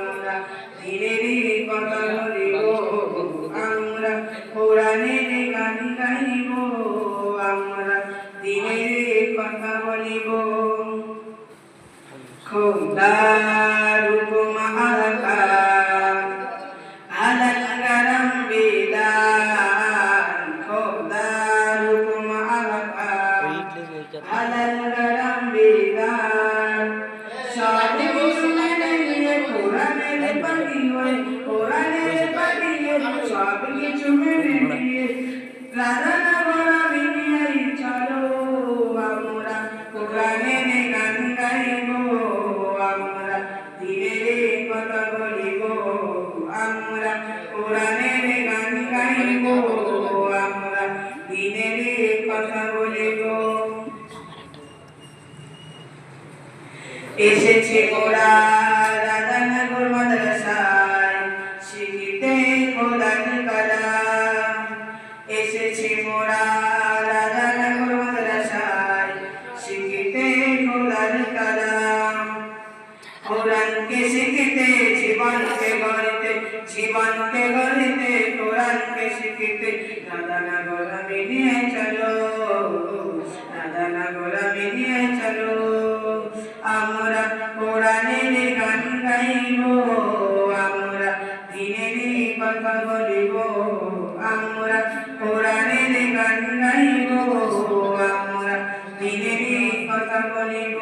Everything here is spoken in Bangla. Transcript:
কথা ধীরে ধীরে কথা বলিব আমরা আমরা ধীরে কথা বলিব। খোদার গান আমরা ধীরে কথা এসেছে ওরা রাধানগর মাদ্রাসায় কোরআনকে শিখিতে, জীবনকে গড়িতে জীবনকে গড়িতে, কোরআনকে শিখিতে। দাদা না গোলামি নিয়ে চলো, দাদা না গোলামি নিয়ে চলো। আমরা কোরআনের গান গাইব, আমরা দিনের কথা বলিব, আমরা কোরআনের গান গাইব, আমরা দিনের কথা বলিব।